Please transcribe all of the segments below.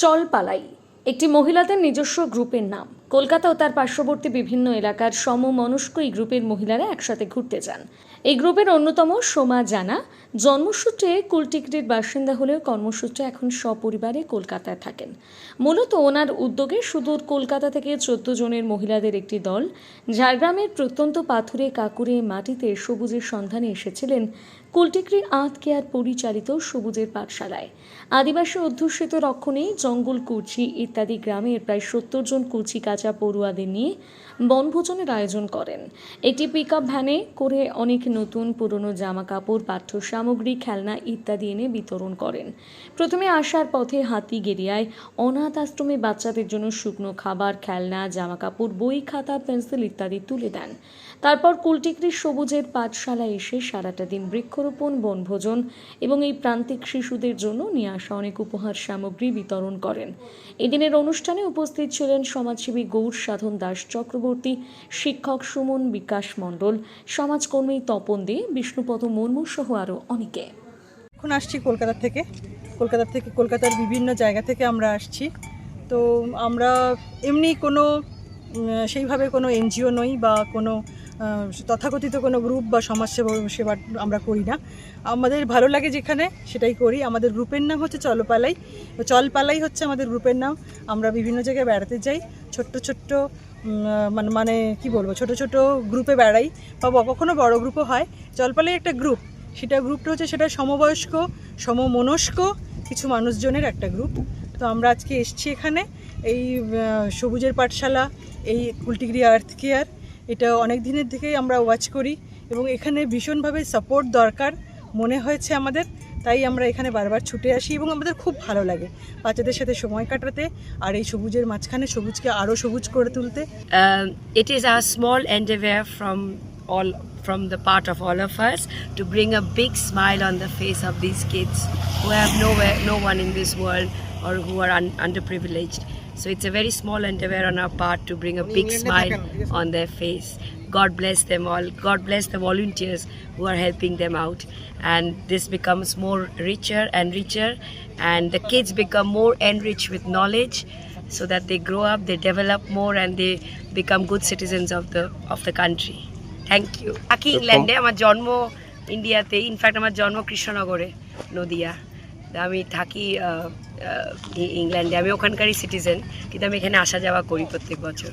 চল পালাই একটি মহিলাদের নিজস্ব গ্রুপের নাম। কলকাতা ও তার পার্শ্ববর্তী বিভিন্ন এলাকার সমমনস্ক এই গ্রুপের মহিলারা একসাথে ঘুরতে যান। এই গ্রুপের অন্যতম সোমা জানা, জন্মসূত্রে কুলটিকরির বাসিন্দা হলেও কর্মসূত্রে এখন সপরিবারে কলকাতায় থাকেন। মূলত ওনার উদ্যোগে সুদূর কলকাতা থেকে চোদ্দ জনের মহিলাদের একটি দল, ঝাড়গ্রামের প্রত্যন্ত পাথুরে কাকুরে মাটিতে সবুজের সন্ধানে এসেছিলেন কুলটিকরি আঁত কেয়ার পরিচালিত সবুজের পাঠশালায়। আদিবাসী অধ্যুষিত রক্ষণে জঙ্গল কুচি ইত্যাদি গ্রামের প্রায় সত্তর জন কুচি কাঁচা পড়ুয়াদের নিয়ে বনভোজনের আয়োজন করেন। একটি পিক ভ্যানে করে অনেক নতুন, পুরনো জামা কাপড় পাঠ্য সামগ্রী খেলনা ইত্যাদি এনে বিতরণ করেন। প্রথমে আসার পথে হাতি গেরিয়ায় অনাথ আশ্রমে বাচ্চাদের জন্য শুকনো খাবার, খেলনা জামা কাপড় বই, খাতা, পেন্সিল ইত্যাদি তুলে দেন। তারপর কুলটিকরি সবুজের পাঠশালায় এসে সারাটা দিন বৃক্ষরোপণ, বনভোজন এবং এই প্রান্তিক শিশুদের জন্য নিয়ে আসা অনেক উপহার সামগ্রী বিতরণ করেন। এদিনের অনুষ্ঠানে উপস্থিত ছিলেন সমাজসেবী গৌর সাধন দাস চক্রবর্তী, শিক্ষক সুমন বিকাশ মণ্ডল, সমাজকর্মী তপন দে, বিষ্ণুপদ মুর্মু সহ আরও অনেকে। এখন আসছি কলকাতা থেকে। কলকাতা থেকে কলকাতার বিভিন্ন জায়গা থেকে আমরা আসছি। তো আমরা এমনি কোনো সেইভাবে কোনো এনজিও নই বা কোনো তথাকথিত কোনো গ্রুপ বা সমাজসেবা সেবা আমরা করি না। আমাদের ভালো লাগে যেখানে সেটাই করি। আমাদের গ্রুপের নাম হচ্ছে চলপালাই। চলপালাই হচ্ছে আমাদের গ্রুপের নাম। আমরা বিভিন্ন জায়গায় বেড়াতে যাই। ছোট্ট ছোট্ট মানে মানে কি বলব? ছোট ছোট গ্রুপে বেড়াই বা ব- কখনো বড় গ্রুপও হয়। জলপালাই একটা গ্রুপ। সেটা গ্রুপটা হচ্ছে সেটা সমবয়স্ক, সমমনস্ক কিছু মানুষজনের একটা গ্রুপ। তো আমরা আজকে এসছি এখানে। এই সবুজের পাঠশালা, এই কুলটিগরি আর্থ কেয়ার এটা অনেক দিনের থেকেই আমরা ওয়াচ করি এবং এখানে ভীষণভাবে সাপোর্ট দরকার, মনে হয়েছে আমাদের, তাই আমরা এখানে বারবার ছুটে আসি এবং আমাদের খুব ভালো লাগে বাচ্চাদের সাথে সময় কাটাতে আর এই সবুজের মাঝখানে সবুজকে আরও সবুজ করে তুলতে। It is a small and from all from the part of all of us to bring a big smile on the face of this kids who have no no one in this world or who are un- underprivileged. So it's a very small endeavor on our part to bring a big smile on their face. God bless them all. God bless the volunteers who are helping them out. And this becomes more richer and richer, and the kids become more enriched with knowledge so that they grow up, they develop more, and they become good citizens of the of the country. Thank you থাকি ইংল্যান্ডে আমার জন্ম ইন্ডিয়াতে in fact আমার জন্ম কৃষ্ণনগরে নদিয়া আমি থাকি ইংল্যান্ডে। আমি ওখানকারই সিটিজেন কিন্তু আমি এখানে আসা যাওয়া করি প্রত্যেক বছর।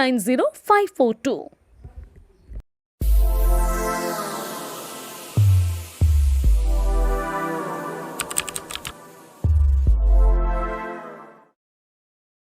nine zero five four two